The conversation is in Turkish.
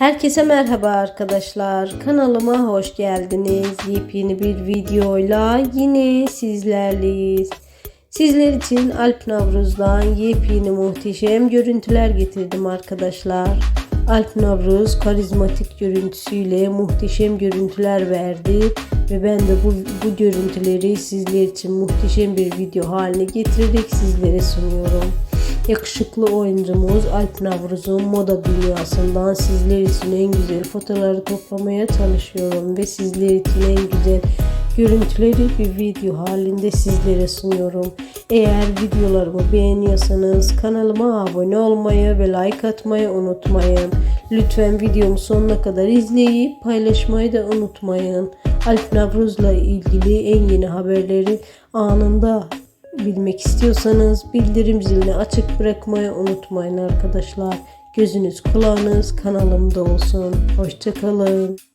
Herkese merhaba arkadaşlar. Kanalıma hoş geldiniz. Yepyeni bir videoyla yine sizlerleyiz. Sizler için Alp Navruz'dan yepyeni muhteşem görüntüler getirdim arkadaşlar. Alp Navruz karizmatik görüntüsüyle muhteşem görüntüler verdi ve ben de bu, bu görüntüleri sizler için muhteşem bir video haline getirerek sizlere sunuyorum. Yakışıklı oyuncumuz Alp Navruz'un moda dünyasından sizler için en güzel fotoğrafları toplamaya çalışıyorum ve sizler için en güzel görüntüleri bir video halinde sizlere sunuyorum. Eğer videolarımı beğeniyorsanız kanalıma abone olmayı ve like atmayı unutmayın. Lütfen videomu sonuna kadar izleyip paylaşmayı da unutmayın. Alp Navruz'la ilgili en yeni haberleri anında bilmek istiyorsanız bildirim zilini açık bırakmayı unutmayın arkadaşlar. Gözünüz kulağınız kanalımda olsun. Hoşçakalın.